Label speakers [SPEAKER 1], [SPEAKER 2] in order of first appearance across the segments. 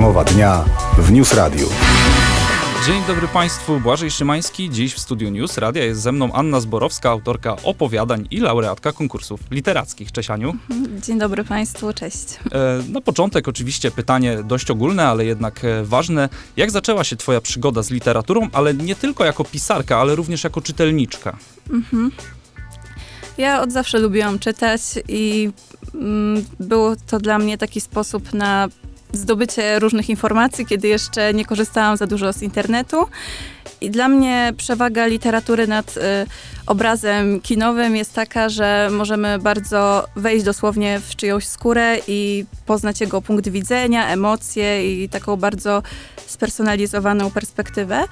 [SPEAKER 1] Rozmowa dnia w News Radio.
[SPEAKER 2] Dzień dobry Państwu, Błażej Szymański. Dziś w studiu News Radia jest ze mną Anna Zborowska, autorka opowiadań i laureatka konkursów literackich. Cześć Aniu.
[SPEAKER 3] Dzień dobry Państwu, cześć.
[SPEAKER 2] E, na początek oczywiście pytanie dość ogólne, ale jednak e, ważne. Jak zaczęła się Twoja przygoda z literaturą, ale nie tylko jako pisarka, ale również jako czytelniczka?
[SPEAKER 3] Mhm. Ja od zawsze lubiłam czytać i mm, było to dla mnie taki sposób na zdobycie różnych informacji, kiedy jeszcze nie korzystałam za dużo z internetu. I dla mnie przewaga literatury nad y, obrazem kinowym jest taka, że możemy bardzo wejść dosłownie w czyjąś skórę i poznać jego punkt widzenia, emocje i taką bardzo spersonalizowaną perspektywę.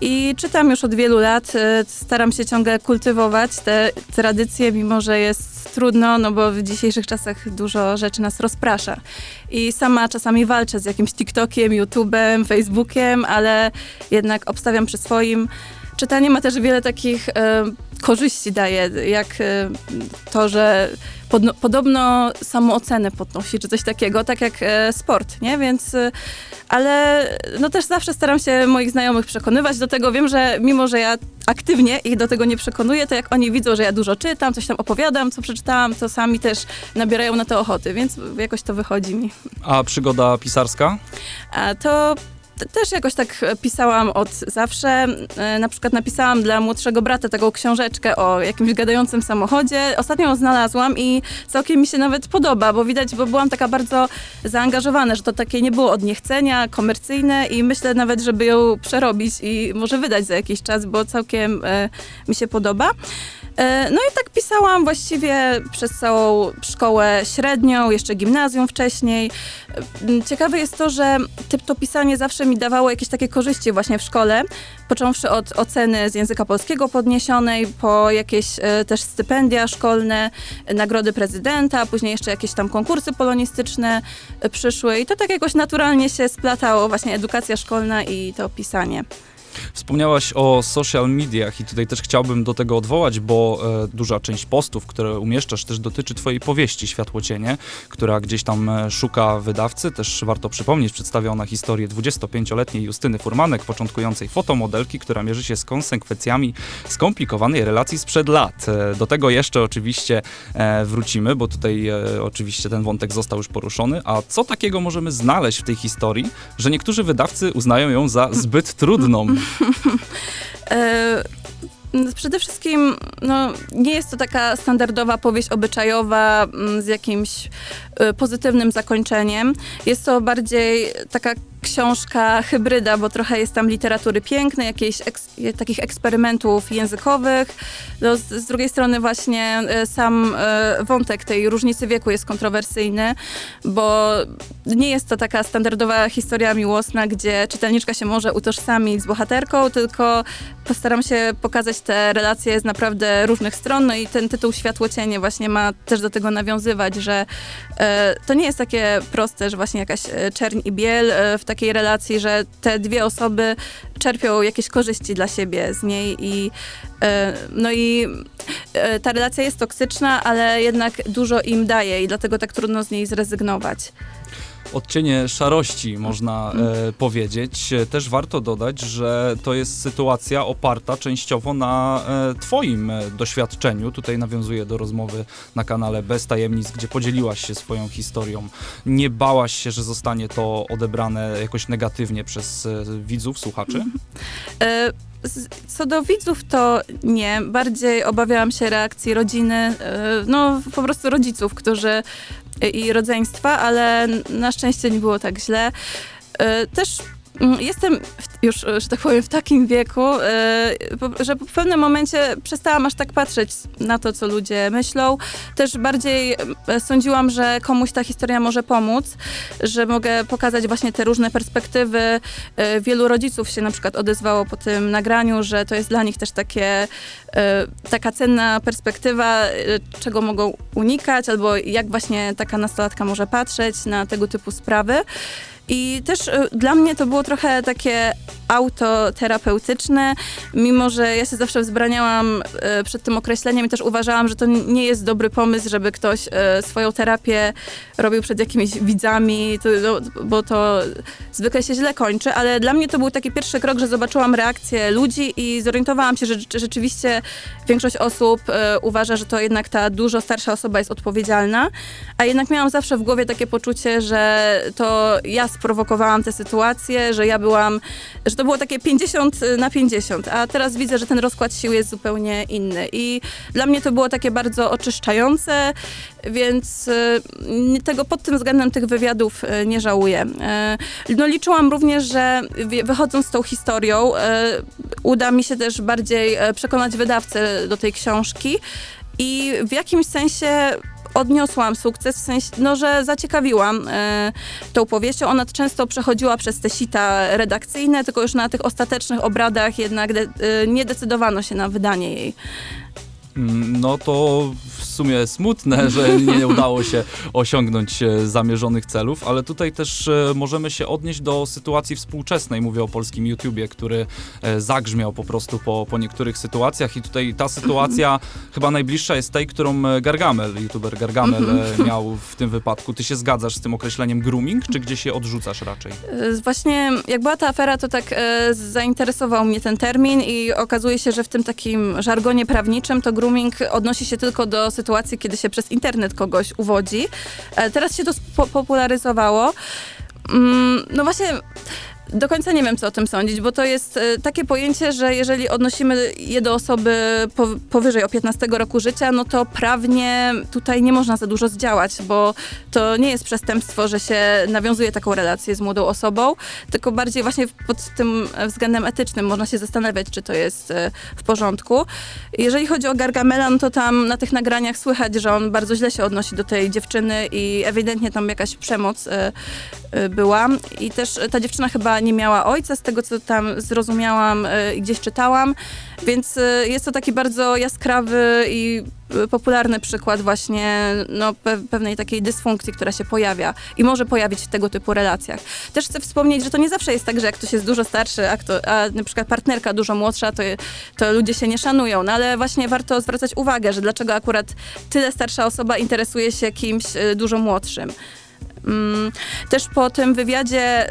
[SPEAKER 3] I czytam już od wielu lat. y, Staram się ciągle kultywować te tradycje, mimo że jest trudno, no bo w dzisiejszych czasach dużo rzeczy nas rozprasza. I sama czasami walczę z jakimś TikTokiem, YouTube'em, Facebookiem, ale jednak obstawiam przy swoim. Czytanie ma też wiele takich e, korzyści daje, jak e, to, że podno, podobno samoocenę podnosi, czy coś takiego, tak jak e, sport, nie? Więc, ale no też zawsze staram się moich znajomych przekonywać do tego. Wiem, że mimo, że ja aktywnie ich do tego nie przekonuję, to jak oni widzą, że ja dużo czytam, coś tam opowiadam, co przeczytałam, to sami też nabierają na to ochoty, więc jakoś to wychodzi mi.
[SPEAKER 2] A przygoda pisarska?
[SPEAKER 3] A to też jakoś tak e, pisałam od zawsze. E, Na przykład napisałam dla młodszego brata taką książeczkę o jakimś gadającym samochodzie. Ostatnio ją znalazłam i całkiem mi się nawet podoba, bo widać, bo byłam taka bardzo zaangażowana, że to takie nie było od niechcenia, komercyjne i myślę nawet, żeby ją przerobić i może wydać za jakiś czas, bo całkiem e, mi się podoba. E, No i tak pisałam właściwie przez całą szkołę średnią, jeszcze gimnazjum wcześniej. E, Ciekawe jest to, że to pisanie zawsze mi dawało jakieś takie korzyści właśnie w szkole, począwszy od oceny z języka polskiego podniesionej, po jakieś e, też stypendia szkolne, nagrody prezydenta, później jeszcze jakieś tam konkursy polonistyczne przyszły i to tak jakoś naturalnie się splatało właśnie edukacja szkolna i to pisanie.
[SPEAKER 2] Wspomniałaś o social mediach i tutaj też chciałbym do tego odwołać, bo e, duża część postów, które umieszczasz, też dotyczy twojej powieści Światłocienie, która gdzieś tam e, szuka wydawcy. Też warto przypomnieć, przedstawia ona historię 25-letniej Justyny Furmanek, początkującej fotomodelki, która mierzy się z konsekwencjami skomplikowanej relacji sprzed lat. E, do tego jeszcze oczywiście e, wrócimy, bo tutaj e, oczywiście ten wątek został już poruszony. A co takiego możemy znaleźć w tej historii, że niektórzy wydawcy uznają ją za zbyt trudną?
[SPEAKER 3] E, no, Przede wszystkim no, nie jest to taka standardowa powieść obyczajowa mm, z jakimś e, pozytywnym zakończeniem. Jest to bardziej taka książka hybryda, bo trochę jest tam literatury pięknej, jakichś eks, takich eksperymentów językowych. No, z, z drugiej strony właśnie e, sam e, wątek tej różnicy wieku jest kontrowersyjny, bo nie jest to taka standardowa historia miłosna, gdzie czytelniczka się może utożsamić z bohaterką, tylko postaram się pokazać te relacje z naprawdę różnych stron, no i ten tytuł Światłocienie właśnie ma też do tego nawiązywać, że e, to nie jest takie proste, że właśnie jakaś e, czerń i biel w takiej relacji, że te dwie osoby czerpią jakieś korzyści dla siebie z niej i e, no i e, ta relacja jest toksyczna, ale jednak dużo im daje i dlatego tak trudno z niej zrezygnować.
[SPEAKER 2] Odcienie szarości, można e, powiedzieć. E, Też warto dodać, że to jest sytuacja oparta częściowo na e, Twoim e, doświadczeniu. Tutaj nawiązuję do rozmowy na kanale Bez Tajemnic, gdzie podzieliłaś się swoją historią. Nie bałaś się, że zostanie to odebrane jakoś negatywnie przez e, widzów, słuchaczy?
[SPEAKER 3] E, Co do widzów, to nie. Bardziej obawiałam się reakcji rodziny, no po prostu rodziców, którzy i rodzeństwa, ale na szczęście nie było tak źle. E, Też jestem w, już, e, że tak powiem, w takim wieku, e, że w pewnym momencie przestałam aż tak patrzeć na to, co ludzie myślą. Też bardziej e, sądziłam, że komuś ta historia może pomóc, że mogę pokazać właśnie te różne perspektywy. Wielu rodziców się na przykład odezwało po tym nagraniu, że to jest dla nich też takie, taka cenna perspektywa, czego mogą unikać, albo jak właśnie taka nastolatka może patrzeć na tego typu sprawy. I też y, dla mnie to było trochę takie autoterapeutyczne, mimo że ja się zawsze wzbraniałam e, przed tym określeniem i też uważałam, że to nie jest dobry pomysł, żeby ktoś e, swoją terapię robił przed jakimiś widzami, no, bo to zwykle się źle kończy, ale dla mnie to był taki pierwszy krok, że zobaczyłam reakcję ludzi i zorientowałam się, że rzeczywiście większość osób uważa, że to jednak ta dużo starsza osoba jest odpowiedzialna, a jednak miałam zawsze w głowie takie poczucie, że to ja sprowokowałam tę sytuację, że ja byłam, że to było takie 50 na 50, a teraz widzę, że ten rozkład sił jest zupełnie inny i dla mnie to było takie bardzo oczyszczające, więc nie- tego pod tym względem tych wywiadów e, nie żałuję. No liczyłam również, że wychodząc z tą historią, uda mi się też bardziej przekonać wydawcę do tej książki i w jakimś sensie odniosłam sukces, w sensie, no, że zaciekawiłam e, tą powieścią. Ona często przechodziła przez te sita redakcyjne, tylko już na tych ostatecznych obradach jednak de, e, nie decydowano się na wydanie jej.
[SPEAKER 2] Mm, No to w sumie smutne, że nie udało się osiągnąć e, zamierzonych celów, ale tutaj też e, możemy się odnieść do sytuacji współczesnej. Mówię o polskim YouTubie, który e, zagrzmiał po prostu po, po niektórych sytuacjach i tutaj ta sytuacja chyba najbliższa jest tej, którą Gargamel, YouTuber Gargamel e, miał w tym wypadku. Ty się zgadzasz z tym określeniem grooming, czy gdzieś się odrzucasz raczej?
[SPEAKER 3] Właśnie jak była ta afera, to tak e, zainteresował mnie ten termin i okazuje się, że w tym takim żargonie prawniczym to grooming odnosi się tylko do sytuacji, kiedy się przez internet kogoś uwodzi. E, teraz się to spo- popularyzowało. Mm, no właśnie. Do końca nie wiem, co o tym sądzić, bo to jest e, takie pojęcie, że jeżeli odnosimy je do osoby po, powyżej o 15 roku życia, no to prawnie tutaj nie można za dużo zdziałać, bo to nie jest przestępstwo, że się nawiązuje taką relację z młodą osobą, tylko bardziej właśnie pod tym względem etycznym można się zastanawiać, czy to jest e, w porządku. Jeżeli chodzi o Gargamela, no to tam na tych nagraniach słychać, że on bardzo źle się odnosi do tej dziewczyny i ewidentnie tam jakaś przemoc e, była. I też ta dziewczyna chyba nie miała ojca, z tego co tam zrozumiałam e, i gdzieś czytałam, więc e, jest to taki bardzo jaskrawy i e, popularny przykład właśnie no, pe pewnej takiej dysfunkcji, która się pojawia i może pojawić w tego typu relacjach. Też chcę wspomnieć, że to nie zawsze jest tak, że jak ktoś jest dużo starszy, a, kto, a na przykład partnerka dużo młodsza, to, to ludzie się nie szanują, no ale właśnie warto zwracać uwagę, że dlaczego akurat tyle starsza osoba interesuje się kimś dużo młodszym. Mm, Też po tym wywiadzie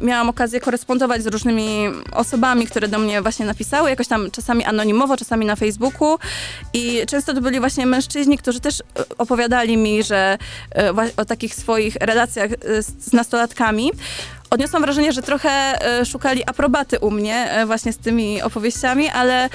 [SPEAKER 3] y, miałam okazję korespondować z różnymi osobami, które do mnie właśnie napisały, jakoś tam czasami anonimowo, czasami na Facebooku i często to byli właśnie mężczyźni, którzy też y, opowiadali mi, że y, o takich swoich relacjach z nastolatkami. Odniosłam wrażenie, że trochę e, szukali aprobaty u mnie e, właśnie z tymi opowieściami, ale e,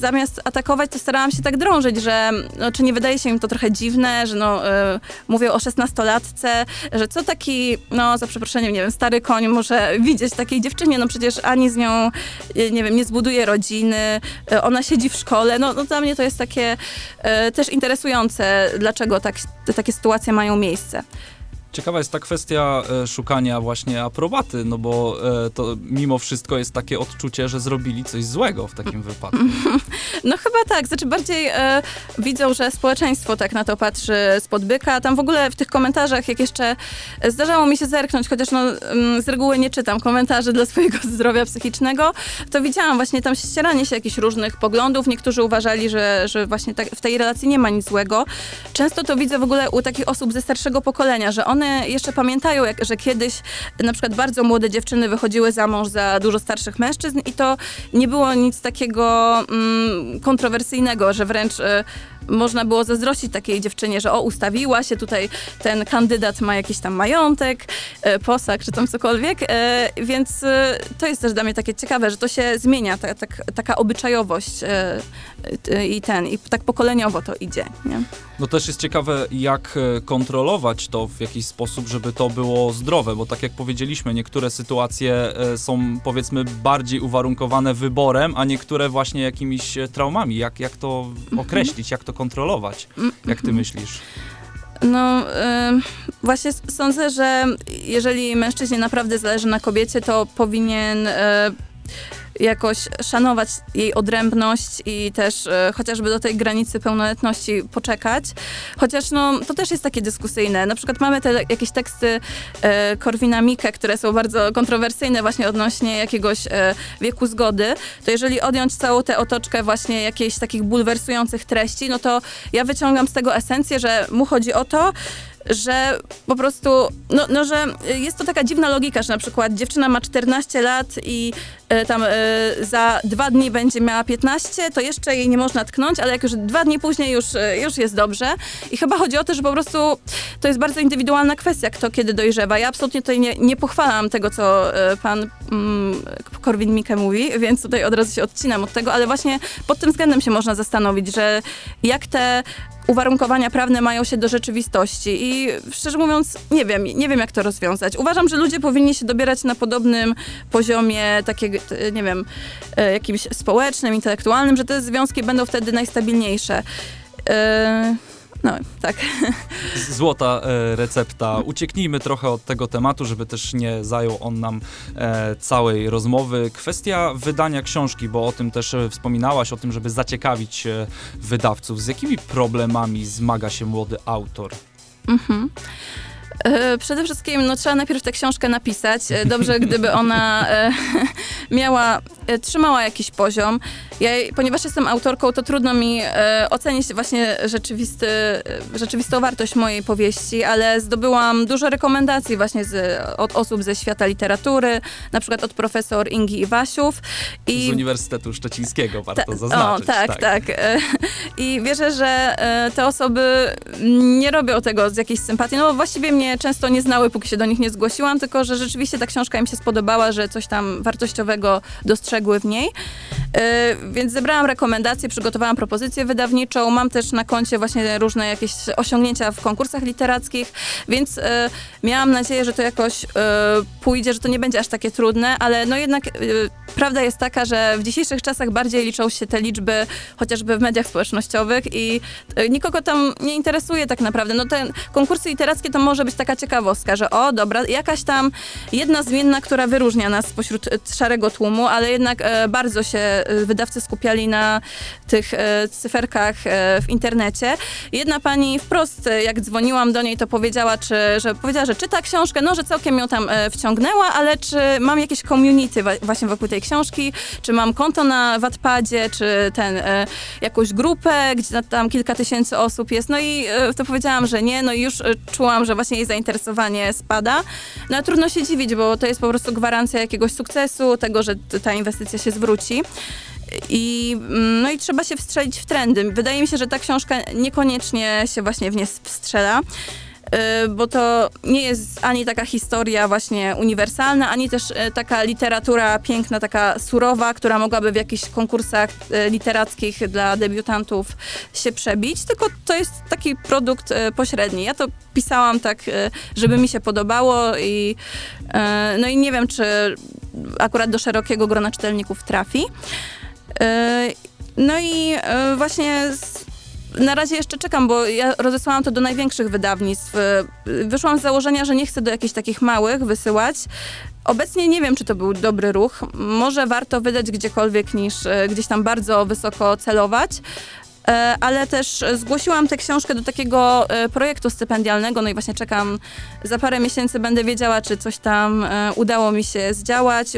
[SPEAKER 3] zamiast atakować, to starałam się tak drążyć, że no, czy nie wydaje się im to trochę dziwne, że no, e, mówią o szesnastolatce, że co taki, no za przeproszeniem, nie wiem, stary koń może widzieć takiej dziewczynie, no przecież ani z nią, nie wiem, nie zbuduje rodziny, ona siedzi w szkole, no, no dla mnie to jest takie też interesujące, dlaczego tak, takie sytuacje mają miejsce.
[SPEAKER 2] Ciekawa jest ta kwestia e, szukania właśnie aprobaty, no bo e, to mimo wszystko jest takie odczucie, że zrobili coś złego w takim wypadku.
[SPEAKER 3] No chyba tak, znaczy bardziej e, widzą, że społeczeństwo tak na to patrzy spod byka. Tam w ogóle w tych komentarzach, jak jeszcze zdarzało mi się zerknąć, chociaż no, mm, z reguły nie czytam komentarzy dla swojego zdrowia psychicznego, to widziałam właśnie tam ścieranie się jakichś różnych poglądów. Niektórzy uważali, że, że właśnie tak, w tej relacji nie ma nic złego. Często to widzę w ogóle u takich osób ze starszego pokolenia, że one jeszcze pamiętają, jak, że kiedyś na przykład bardzo młode dziewczyny wychodziły za mąż za dużo starszych mężczyzn i to nie było nic takiego mm, kontrowersyjnego, że wręcz e, można było zazdrościć takiej dziewczynie, że o, ustawiła się, tutaj ten kandydat ma jakiś tam majątek, e, posag czy tam cokolwiek, e, więc e, to jest też dla mnie takie ciekawe, że to się zmienia, ta, tak, taka obyczajowość i ten, i tak pokoleniowo to idzie, nie?
[SPEAKER 2] No też jest ciekawe, jak e, kontrolować to w jakiś sposób, żeby to było zdrowe, bo tak jak powiedzieliśmy, niektóre sytuacje e, są powiedzmy bardziej uwarunkowane wyborem, a niektóre właśnie jakimiś e, traumami. Jak, jak to określić, jak to kontrolować? Jak ty myślisz?
[SPEAKER 3] No, właśnie sądzę, że jeżeli mężczyźnie naprawdę zależy na kobiecie, to powinien jakoś szanować jej odrębność i też e, chociażby do tej granicy pełnoletności poczekać. Chociaż no, to też jest takie dyskusyjne. Na przykład mamy te jakieś teksty e, Korwina Mikke, które są bardzo kontrowersyjne właśnie odnośnie jakiegoś e, wieku zgody, to jeżeli odjąć całą tę otoczkę właśnie jakichś takich bulwersujących treści, no to ja wyciągam z tego esencję, że mu chodzi o to, że po prostu, no, no, że jest to taka dziwna logika, że na przykład dziewczyna ma 14 lat i e, tam e, za dwa dni będzie miała 15, to jeszcze jej nie można tknąć, ale jak już dwa dni później już, e, już jest dobrze. I chyba chodzi o to, że po prostu to jest bardzo indywidualna kwestia, kto kiedy dojrzewa. Ja absolutnie tutaj nie, nie pochwalam tego, co pan mm, Korwin-Mikke mówi, więc tutaj od razu się odcinam od tego, ale właśnie pod tym względem się można zastanowić, że jak te uwarunkowania prawne mają się do rzeczywistości i szczerze mówiąc nie wiem, nie wiem jak to rozwiązać. Uważam, że ludzie powinni się dobierać na podobnym poziomie takiego, nie wiem, e, jakimś społecznym, intelektualnym, że te związki będą wtedy najstabilniejsze. E, No, tak.
[SPEAKER 2] Złota e, recepta. Ucieknijmy trochę od tego tematu, żeby też nie zajął on nam e, całej rozmowy. Kwestia wydania książki, bo o tym też e, wspominałaś, o tym, żeby zaciekawić e, wydawców. Z jakimi problemami zmaga się młody autor?
[SPEAKER 3] Mhm. E, Przede wszystkim no, trzeba najpierw tę książkę napisać. E, Dobrze, gdyby ona miała, trzymała jakiś poziom. Ja, ponieważ jestem autorką, to trudno mi e, ocenić właśnie rzeczywisty, e, rzeczywistą wartość mojej powieści, ale zdobyłam dużo rekomendacji właśnie z, od osób ze świata literatury, na przykład od profesor Ingi Iwasiów.
[SPEAKER 2] Z Uniwersytetu Szczecińskiego, warto
[SPEAKER 3] Ta-
[SPEAKER 2] zaznaczyć.
[SPEAKER 3] O, tak, tak. E, I wierzę, że e, te osoby nie robią tego z jakiejś sympatii. No bo właściwie mnie często nie znały, póki się do nich nie zgłosiłam, tylko że rzeczywiście ta książka im się spodobała, że coś tam wartościowego dostrzegły w niej. Więc zebrałam rekomendacje, przygotowałam propozycję wydawniczą. Mam też na koncie właśnie różne jakieś osiągnięcia w konkursach literackich, więc e, miałam nadzieję, że to jakoś e, pójdzie, że to nie będzie aż takie trudne, ale no jednak e, prawda jest taka, że w dzisiejszych czasach bardziej liczą się te liczby chociażby w mediach społecznościowych i nikogo tam nie interesuje tak naprawdę. No te konkursy literackie to może być taka ciekawostka, że o, dobra, jakaś tam jedna zmienna, która wyróżnia nas spośród szarego tłumu, ale jednak bardzo się e, wydawcy skupiali na tych e, cyferkach e, w internecie. Jedna pani wprost, e, jak dzwoniłam do niej, to powiedziała, czy, że powiedziała, że czyta książkę, no, że całkiem ją tam e, wciągnęła, ale czy mam jakieś community wa- właśnie wokół tej książki, czy mam konto na Wattpadzie, czy ten, e, jakąś grupę, gdzie tam kilka tysięcy osób jest, no i e, to powiedziałam, że nie, no i już e, czułam, że właśnie jej zainteresowanie spada. No a trudno się dziwić, bo to jest po prostu gwarancja jakiegoś sukcesu, tego, że ta inwestycja się zwróci. I, mm, no i trzeba się wstrzelić w trendy. Wydaje mi się, że ta książka niekoniecznie się właśnie w nie wstrzela. y, Bo to nie jest ani taka historia właśnie uniwersalna, ani też y, taka literatura piękna, taka surowa, która mogłaby w jakichś konkursach y, literackich dla debiutantów się przebić, tylko to jest taki produkt y, pośredni. Ja to pisałam tak, żeby mi się podobało i no i nie wiem, czy akurat do szerokiego grona czytelników trafi. Yy, No i yy, właśnie z, na razie jeszcze czekam, bo ja rozesłałam to do największych wydawnictw. Yy, Wyszłam z założenia, że nie chcę do jakichś takich małych wysyłać. Obecnie nie wiem, czy to był dobry ruch. Może warto wydać gdziekolwiek niż gdzieś tam bardzo wysoko celować. E, Ale też zgłosiłam tę książkę do takiego e, projektu stypendialnego, no i właśnie czekam. Za parę miesięcy będę wiedziała, czy coś tam e, udało mi się zdziałać.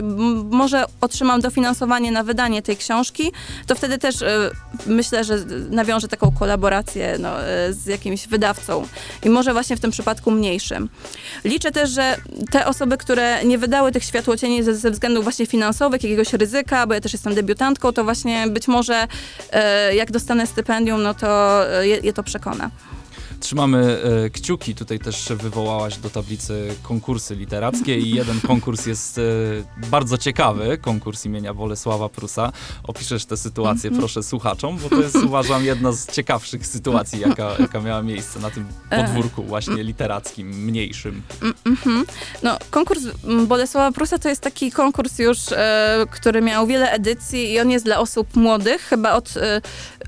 [SPEAKER 3] Może otrzymam dofinansowanie na wydanie tej książki, to wtedy też myślę, że nawiążę taką kolaborację no, z jakimś wydawcą i może właśnie w tym przypadku mniejszym. Liczę też, że te osoby, które nie wydały tych światłocieni ze, ze względów właśnie finansowych, jakiegoś ryzyka, bo ja też jestem debiutantką, to właśnie być może jak dostanę stypendium, no to e, je, je to przekona.
[SPEAKER 2] Trzymamy e, kciuki, tutaj też wywołałaś do tablicy konkursy literackie i jeden konkurs jest e, bardzo ciekawy, konkurs imienia Bolesława Prusa. Opiszesz tę sytuację proszę słuchaczom, bo to jest uważam jedna z ciekawszych sytuacji, jaka, jaka miała miejsce na tym podwórku właśnie literackim, mniejszym.
[SPEAKER 3] Mhm. No, konkurs mm, Bolesława Prusa to jest taki konkurs już, e, który miał wiele edycji i on jest dla osób młodych, chyba od e,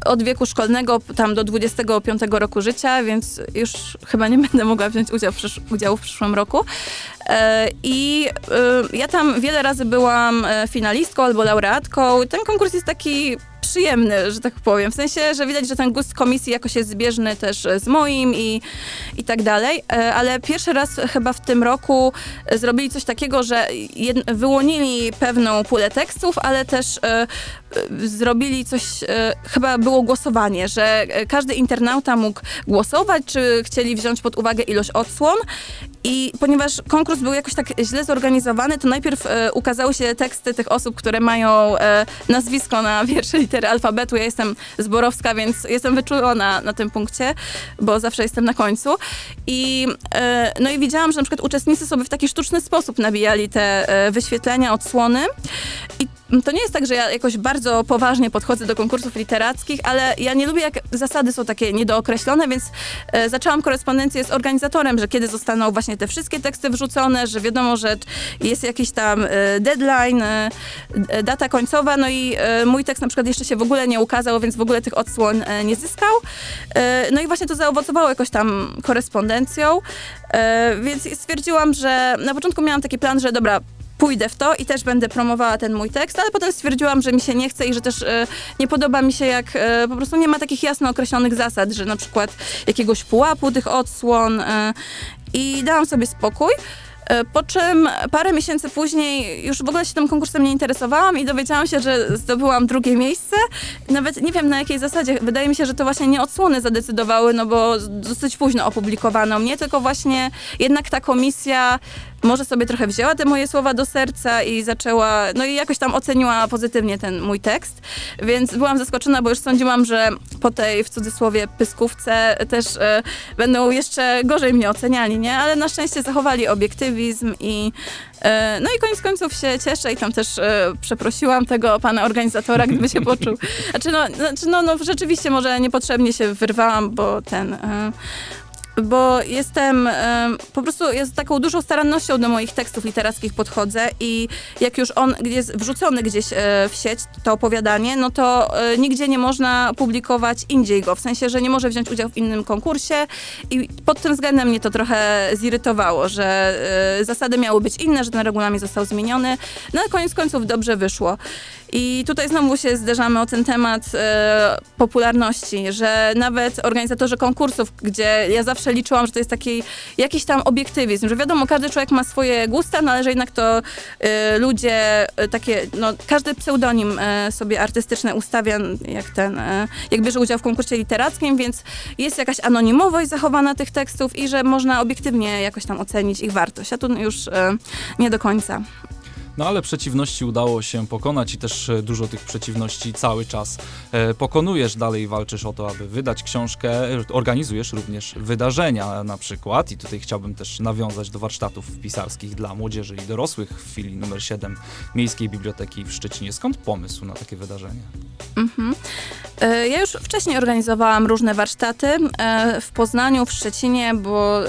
[SPEAKER 3] od wieku szkolnego tam do 25 roku życia, więc już chyba nie będę mogła wziąć udział w udziału w przyszłym roku. E, I e, ja tam wiele razy byłam e, finalistką albo laureatką. Ten konkurs jest taki przyjemny, że tak powiem. W sensie, że widać, że ten gust komisji jakoś jest zbieżny też z moim i, i tak dalej. Ale pierwszy raz chyba w tym roku zrobili coś takiego, że jed- wyłonili pewną pulę tekstów, ale też zrobili coś, e, chyba było głosowanie, że e, każdy internauta mógł głosować, czy chcieli wziąć pod uwagę ilość odsłon. I ponieważ konkurs był jakoś tak źle zorganizowany, to najpierw e, ukazały się teksty tych osób, które mają nazwisko na pierwsze litery alfabetu. Ja jestem z Borowska, więc jestem wyczulona na tym punkcie, bo zawsze jestem na końcu. I, no i widziałam, że na przykład uczestnicy sobie w taki sztuczny sposób nabijali te wyświetlenia, odsłony. I to nie jest tak, że ja jakoś bardzo poważnie podchodzę do konkursów literackich, ale ja nie lubię, jak zasady są takie niedookreślone, więc e, zaczęłam korespondencję z organizatorem, że kiedy zostaną właśnie te wszystkie teksty wrzucone, że wiadomo, że jest jakiś tam e, deadline, e, e, data końcowa, no i e, mój tekst na przykład jeszcze się w ogóle nie ukazał, więc w ogóle tych odsłon e, nie zyskał. No i właśnie to zaowocowało jakoś tam korespondencją, więc stwierdziłam, że na początku miałam taki plan, że dobra, pójdę w to i też będę promowała ten mój tekst, ale potem stwierdziłam, że mi się nie chce i że też e, nie podoba mi się, jak e, po prostu nie ma takich jasno określonych zasad, że na przykład jakiegoś pułapu tych odsłon e, i dałam sobie spokój. E, Po czym parę miesięcy później już w ogóle się tym konkursem nie interesowałam i dowiedziałam się, że zdobyłam drugie miejsce. Nawet nie wiem na jakiej zasadzie. Wydaje mi się, że to właśnie nie odsłony zadecydowały, no bo dosyć późno opublikowano mnie, tylko właśnie jednak ta komisja może sobie trochę wzięła te moje słowa do serca i zaczęła, no i jakoś tam oceniła pozytywnie ten mój tekst, więc byłam zaskoczona, bo już sądziłam, że po tej w cudzysłowie pyskówce też e, będą jeszcze gorzej mnie oceniali, nie? Ale na szczęście zachowali obiektywizm i e, no i koniec końców się cieszę i tam też e, przeprosiłam tego pana organizatora, gdyby się poczuł. Znaczy no, znaczy no, no rzeczywiście może niepotrzebnie się wyrwałam, bo ten... Bo jestem em, po prostu ja z taką dużą starannością do moich tekstów literackich podchodzę i jak już on jest wrzucony gdzieś e, w sieć, to opowiadanie, no to e, nigdzie nie można publikować indziej go, w sensie, że nie może wziąć udziału w innym konkursie i pod tym względem mnie to trochę zirytowało, że e, zasady miały być inne, że ten regulamin został zmieniony, no ale koniec końców dobrze wyszło. I tutaj znowu się zderzamy o ten temat popularności, że nawet organizatorzy konkursów, gdzie ja zawsze liczyłam, że to jest taki jakiś tam obiektywizm, że wiadomo, każdy człowiek ma swoje gusta, no ale że jednak to e, ludzie e, takie, no każdy pseudonim e, sobie artystyczny ustawia, jak ten, e, jak bierze udział w konkursie literackim, więc jest jakaś anonimowość zachowana tych tekstów i że można obiektywnie jakoś tam ocenić ich wartość, a tu już e, nie do końca.
[SPEAKER 2] No ale przeciwności udało się pokonać i też e, dużo tych przeciwności cały czas e, pokonujesz, dalej walczysz o to, aby wydać książkę, e, organizujesz również wydarzenia na przykład i tutaj chciałbym też nawiązać do warsztatów pisarskich dla młodzieży i dorosłych w filii numer 7 Miejskiej Biblioteki w Szczecinie. Skąd pomysł na takie wydarzenie?
[SPEAKER 3] Mhm. Ja już wcześniej organizowałam różne warsztaty w Poznaniu, w Szczecinie, bo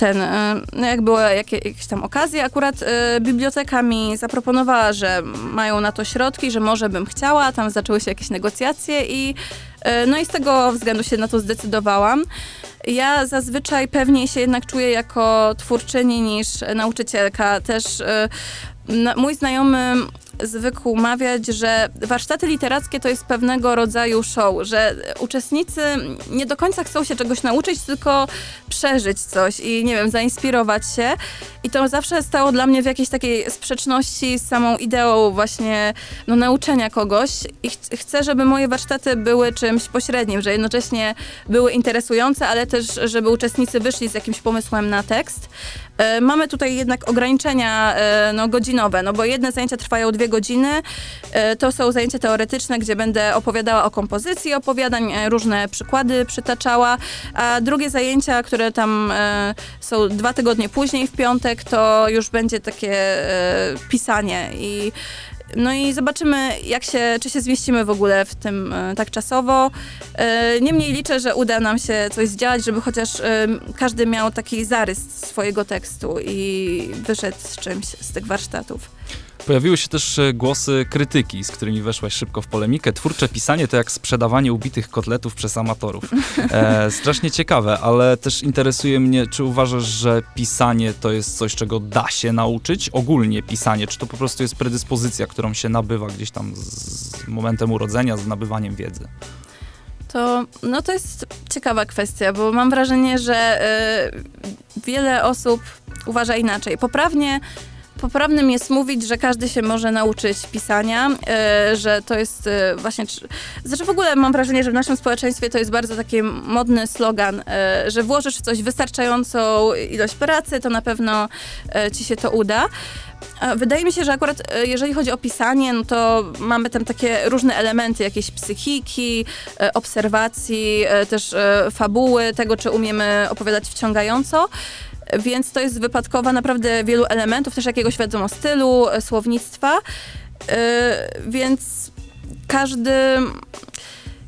[SPEAKER 3] ten, e, no jak były jakie, jakieś tam okazje, akurat e, biblioteka mi zaproponowała, że mają na to środki, że może bym chciała, tam zaczęły się jakieś negocjacje i e, no i z tego względu się na to zdecydowałam. Ja zazwyczaj pewniej się jednak czuję jako twórczyni niż nauczycielka. Też na- mój znajomy zwykł mawiać, że warsztaty literackie to jest pewnego rodzaju show, że uczestnicy nie do końca chcą się czegoś nauczyć, tylko przeżyć coś i nie wiem, zainspirować się. I to zawsze stało dla mnie w jakiejś takiej sprzeczności z samą ideą właśnie no, nauczenia kogoś i ch- chcę, żeby moje warsztaty były czymś pośrednim, że jednocześnie były interesujące, ale też, żeby uczestnicy wyszli z jakimś pomysłem na tekst. E, Mamy tutaj jednak ograniczenia e, no, godzinowe, no bo jedne zajęcia trwają dwie godziny. E, To są zajęcia teoretyczne, gdzie będę opowiadała o kompozycji opowiadań, e, różne przykłady przytaczała, a drugie zajęcia, które tam e, są dwa tygodnie później, w piątek, to już będzie takie pisanie i no i zobaczymy, jak się, czy się zmieścimy w ogóle w tym e, tak czasowo. E, Niemniej liczę, że uda nam się coś zdziałać, żeby chociaż e, każdy miał taki zarys swojego tekstu i wyszedł z czymś z tych warsztatów.
[SPEAKER 2] Pojawiły się też e, głosy krytyki, z którymi weszłaś szybko w polemikę. Twórcze pisanie to jak sprzedawanie ubitych kotletów przez amatorów. E, strasznie ciekawe, ale też interesuje mnie, czy uważasz, że pisanie to jest coś, czego da się nauczyć? Ogólnie pisanie, czy to po prostu jest predyspozycja, którą się nabywa gdzieś tam z, z momentem urodzenia, z nabywaniem wiedzy?
[SPEAKER 3] To, no to jest ciekawa kwestia, bo mam wrażenie, że y, wiele osób uważa inaczej. Poprawnie, poprawnym jest mówić, że każdy się może nauczyć pisania, y, że to jest y, właśnie... czy- Znaczy w ogóle mam wrażenie, że w naszym społeczeństwie to jest bardzo taki modny slogan, y, że włożysz w coś wystarczającą ilość pracy, to na pewno ci się to uda. Wydaje mi się, że akurat e, jeżeli chodzi o pisanie, no to mamy tam takie różne elementy, jakieś psychiki, e, obserwacji, e, też e, fabuły, tego, czy umiemy opowiadać wciągająco. E, Więc to jest wypadkowa naprawdę wielu elementów, też jakiegoś wiadomo stylu, e, słownictwa. E, Więc każdy,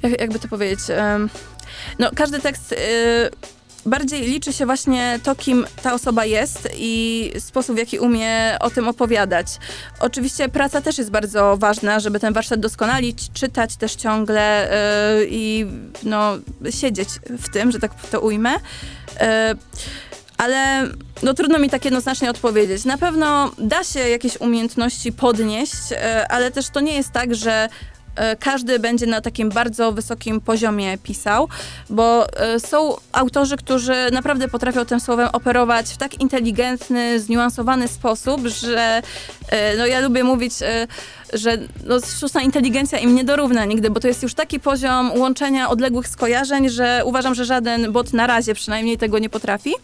[SPEAKER 3] jak, jakby to powiedzieć, em, no każdy tekst e, bardziej liczy się właśnie to, kim ta osoba jest i sposób, w jaki umie o tym opowiadać. Oczywiście praca też jest bardzo ważna, żeby ten warsztat doskonalić, czytać też ciągle i no, siedzieć w tym, że tak to ujmę. Ale no, trudno mi tak jednoznacznie odpowiedzieć. Na pewno da się jakieś umiejętności podnieść, yy, ale też to nie jest tak, że e, każdy będzie na takim bardzo wysokim poziomie pisał, bo e, są autorzy, którzy naprawdę potrafią tym słowem operować w tak inteligentny, zniuansowany sposób, że e, no ja lubię mówić, e, że no, sztuczna inteligencja im nie dorówna nigdy, bo to jest już taki poziom łączenia odległych skojarzeń, że uważam, że żaden bot na razie przynajmniej tego nie potrafi.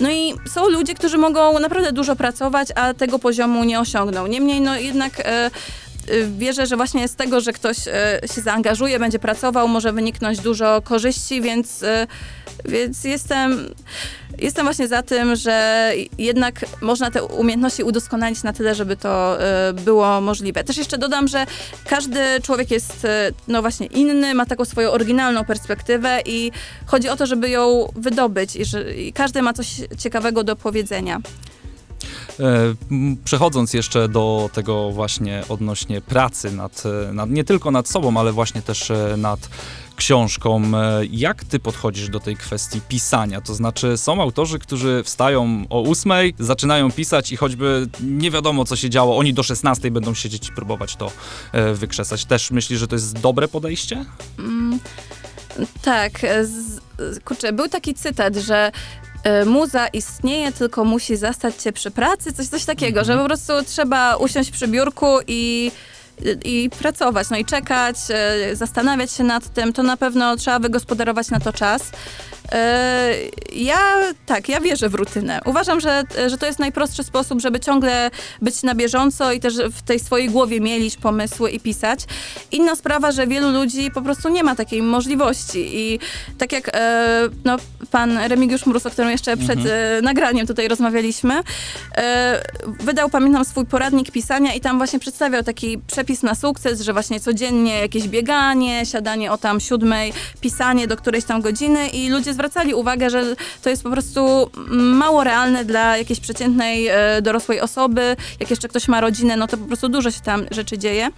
[SPEAKER 3] No i są ludzie, którzy mogą naprawdę dużo pracować, a tego poziomu nie osiągną. Niemniej no jednak e, wierzę, że właśnie z tego, że ktoś e, się zaangażuje, będzie pracował, może wyniknąć dużo korzyści, więc, e, więc jestem, jestem właśnie za tym, że jednak można te umiejętności udoskonalić na tyle, żeby to było możliwe. Też jeszcze dodam, że każdy człowiek jest no właśnie inny, ma taką swoją oryginalną perspektywę i chodzi o to, żeby ją wydobyć i, że, i każdy ma coś ciekawego do powiedzenia.
[SPEAKER 2] E, Przechodząc jeszcze do tego właśnie odnośnie pracy nad, e, nad, nie tylko nad sobą, ale właśnie też e, nad książką. Jak ty podchodzisz do tej kwestii pisania? To znaczy są autorzy, którzy wstają o ósmej, zaczynają pisać i choćby nie wiadomo co się działo, oni do 16 będą siedzieć i próbować to wykrzesać. Też myślisz, że to jest dobre podejście?
[SPEAKER 3] Mm, tak, z, kurczę, był taki cytat, że muza istnieje, tylko musi zastać cię przy pracy, coś, coś takiego, że po prostu trzeba usiąść przy biurku i i pracować, no i czekać, e, zastanawiać się nad tym, to na pewno trzeba wygospodarować na to czas. E, Ja tak, ja wierzę w rutynę. Uważam, że, że to jest najprostszy sposób, żeby ciągle być na bieżąco i też w tej swojej głowie mielić pomysły i pisać. Inna sprawa, że wielu ludzi po prostu nie ma takiej możliwości i tak jak e, no, pan Remigiusz Mróz, o którym jeszcze przed e, nagraniem tutaj rozmawialiśmy, wydał, pamiętam, swój poradnik pisania i tam właśnie przedstawiał taki przepis na sukces, że właśnie codziennie jakieś bieganie, siadanie o tam siódmej, pisanie do którejś tam godziny i ludzie zwracali uwagę, że to jest po prostu mało realne dla jakiejś przeciętnej e, dorosłej osoby. Jak jeszcze ktoś ma rodzinę, no to po prostu dużo się tam rzeczy dzieje.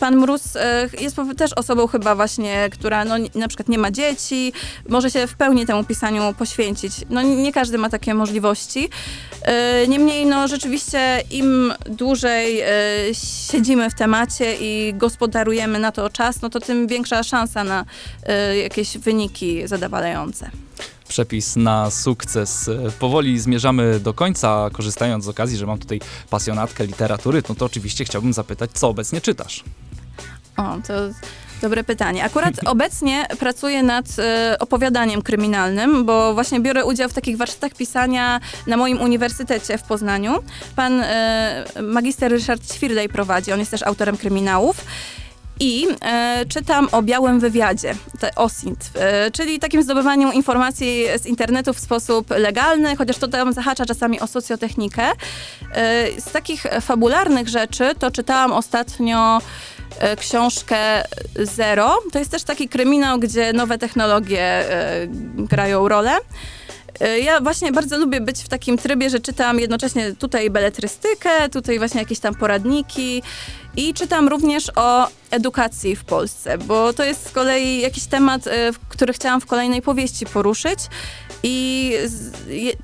[SPEAKER 3] Pan Mróz e, jest też osobą chyba właśnie, która no, na przykład nie ma dzieci, może się w pełni temu pisaniu poświęcić. No nie każdy ma takie możliwości. E, Niemniej, no rzeczywiście im dłużej siedzimy w temacie i gospodarujemy na to czas, no to tym większa szansa na e, jakieś wyniki zadowalające.
[SPEAKER 2] przepis na sukces. Powoli zmierzamy do końca, korzystając z okazji, że mam tutaj pasjonatkę literatury, no to oczywiście chciałbym zapytać, co obecnie czytasz?
[SPEAKER 3] O, to dobre pytanie. Akurat obecnie pracuję nad e, opowiadaniem kryminalnym, bo właśnie biorę udział w takich warsztatach pisania na moim uniwersytecie w Poznaniu. Pan e, magister Ryszard Ćwirlej prowadzi, on jest też autorem kryminałów. I e, czytam o białym wywiadzie, te OSINT, czyli takim zdobywaniu informacji z internetu w sposób legalny, chociaż to tam zahacza czasami o socjotechnikę. Z takich fabularnych rzeczy to czytałam ostatnio książkę Zero. To jest też taki kryminał, gdzie nowe technologie e, grają rolę. E, Ja właśnie bardzo lubię być w takim trybie, że czytam jednocześnie tutaj beletrystykę, tutaj właśnie jakieś tam poradniki i czytam również o edukacji w Polsce, bo to jest z kolei jakiś temat, e, który chciałam w kolejnej powieści poruszyć i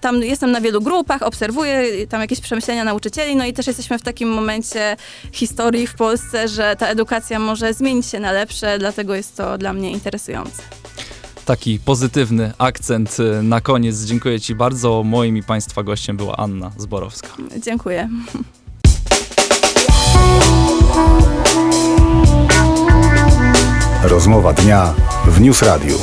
[SPEAKER 3] tam jestem na wielu grupach, obserwuję tam jakieś przemyślenia nauczycieli, no i też jesteśmy w takim momencie historii w Polsce, że ta edukacja może zmienić się na lepsze, dlatego jest to dla mnie interesujące.
[SPEAKER 2] Taki pozytywny akcent y, na koniec. Dziękuję Ci bardzo. Moim i Państwa gościem była Anna Zborowska.
[SPEAKER 3] Dziękuję.
[SPEAKER 1] Rozmowa dnia w News Radio.